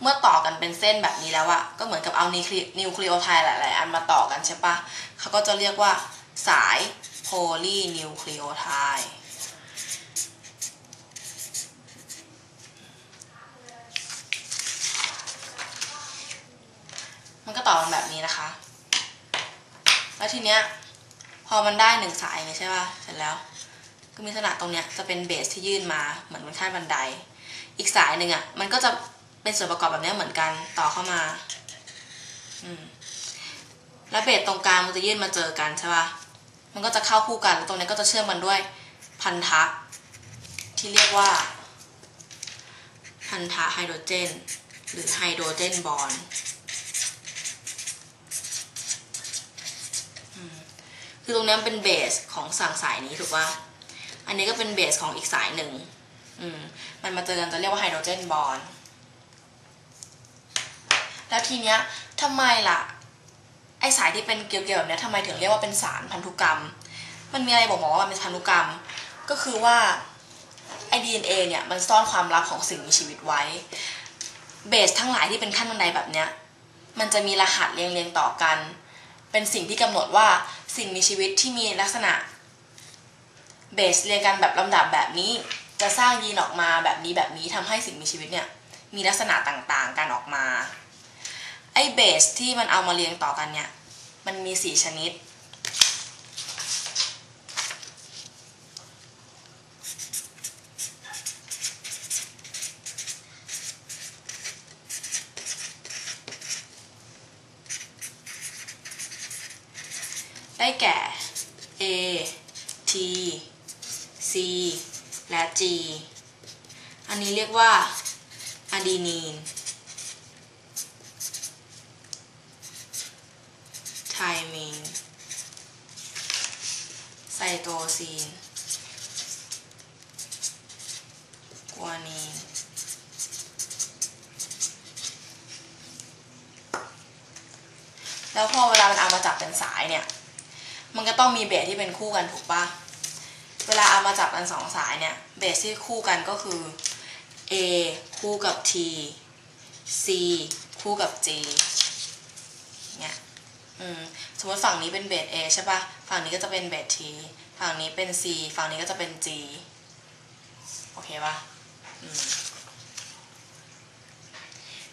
เมื่อต่อกันเป็นเส้นแบบนี้แล้วอะก็เหมือนกับเอานิวคลีนิวคลีโอไทด์หลาย ๆ อันมาต่อกันใช่ปะเขาก็จะเรียกว่าสายโพลีนิวคลีโอไทด์มันก็ต่อกันแบบนี้นะคะ แล้วทีเนี้ยพอมันได้หนึ่งสายอย่างนี้ใช่ป่ะ เสร็จแล้ว ก็มีลักษณะตรงเนี้ยจะเป็นเบสที่ยื่นมาเหมือนบนขั้นบันได อีกสายหนึ่งอะมันก็จะ เป็นส่วนประกอบแบบนี้เหมือนกันต่อเข้ามา อืมแล้วเบสตรงกลางมันจะยื่นมาเจอกันใช่ป่ะ มันก็จะเข้าคู่กัน ตรงนี้ก็จะเชื่อมกันด้วยพันธะที่เรียกว่า พันธะไฮโดรเจน หรือไฮโดรเจนบอนคือตรงนี้เป็นเบสของสั่งสายนี้ถูกป่ะ อันนี้ก็เป็นเบสของอีกสายหนึ่ง อืม มันมาเจอกันจะเรียกว่าไฮโดรเจนบอนด์ แล้วทีเนี้ยทำไมล่ะ ไอสายที่เป็นเกลียวๆแบบเนี้ยทำไมถึงเรียกว่าเป็นสารพันธุกรรม มันมีอะไรบอกบอว่ามันเป็นพันธุกรรม ก็คือว่าไอ DNA เนี่ยมันซ่อนความลับของสิ่งมีชีวิตไว้ เบสทั้งหลายที่เป็นขั้นบันไดแบบเนี้ยมันจะมีรหัสเรียงเรียงๆต่อกัน เป็นสิ่งที่กำหนดว่าสิ่งมีชีวิตที่มีลักษณะเบสเรียงกันแบบลำดับแบบนี้ จะสร้างยีนออกมาแบบนี้แบบนี้ทำให้สิ่งมีชีวิตเนี่ยมีลักษณะต่างๆ กันออกมา อ้เบสที่มันเอามาเรียงต่อกันเนี่ย มันมีสี่ชนิด ได้แก่ A T C และ G อันนี้เรียกว่าอะดีนีน ไทมีน ไซ โตซีนกวนีน แล้วพอเวลามันเอามาจับเป็นสายเนี่ย มันก็ต้องมีเบสที่เป็นคู่กันถูกปะเวลาเอามาจับกันสองสายเนี่ย เบสที่คู่กันก็คือ A คู่กับ T C คู่กับ G เนี่ย สมมติฝั่งนี้เป็นเบส A ใช่ปะฝั่งนี้ก็จะเป็นเบส T ฝั่งนี้เป็น C ฝั่งนี้ก็จะเป็น G โอเคปะ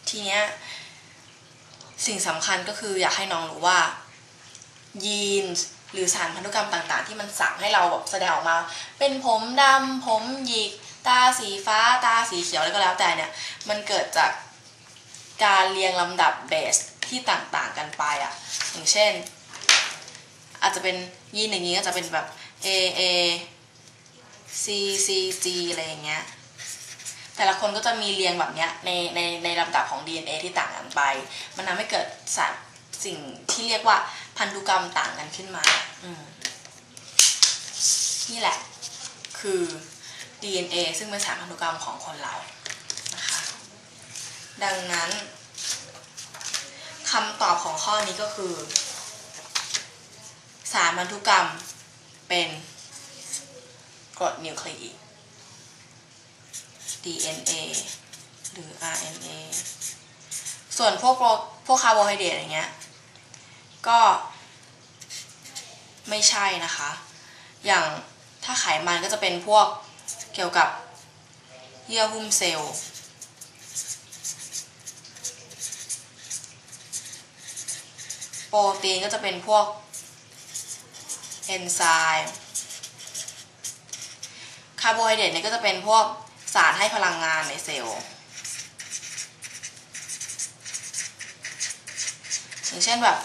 ทีเนี้ยสิ่งสำคัญก็คืออยากให้น้องรู้ว่ายีนหรือสารพันธุกรรมต่างๆ ที่มันสั่งให้เราแบบแสดงออกมา เป็นผมดำผมหยิก ตาสีฟ้า ตาสีเขียวอะไรก็แล้วแต่เนี่ย มันเกิดจากการเรียงลำดับเบส ที่ต่างๆกันไปอะ อย่างเช่น อาจจะเป็นยีนอย่างนี้ก็จะเป็นแบบ A A C C G อะไรอย่างเงี้ยแต่ละคนก็จะมีเรียงแบบเนี้ยในในในลำดับของ DNA ที่ต่างกันไป มันทำให้เกิดสารสิ่งที่เรียกว่าพันธุกรรมต่างกันขึ้นมาอืมนี่แหละ คือ DNA ซึ่งเป็นสารพันธุกรรมของคนเรานะคะดังนั้น คำตอบของข้อนี้ก็คือ สารพันธุกรรมเป็นกรดนิวคลีอิก DNA หรือ RNA ส่วนพวกโปรพวกคาร์โบไฮเดรตอย่างเงี้ย ก็ไม่ใช่นะคะ อย่างถ้าไขมันก็จะเป็นพวกเกี่ยวกับเยื่อหุ้มเซลล์ โปรตีนก็จะเป็นพวกเอนไซม์คาร์โบไฮเดรตเนี่ยก็จะเป็นพวกสารให้พลังงานในเซลล์อย่างเช่นแบบ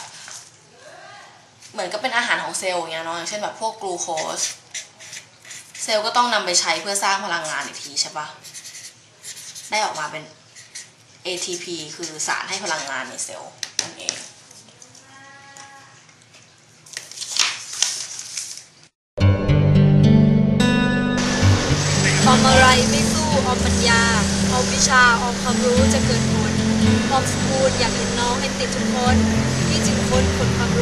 เหมือนกับเป็นอาหารของเซลล์อย่างเงี้ยเนาะอย่างเช่นแบบพวกกลูโคสเซลล์ก็ต้องนำไปใช้เพื่อสร้างพลังงานอีกทีใช่ปะได้ออกมาเป็น ATP คือสารให้พลังงานในเซลล์นั่นเอง ออมอะไรไม่สู้ออมปัญญาออมวิชาออมความรู้จะเกิดผลออมสกูลอยากเห็นน้องให้ติดทุกคนที่จึงค้นผลความรู้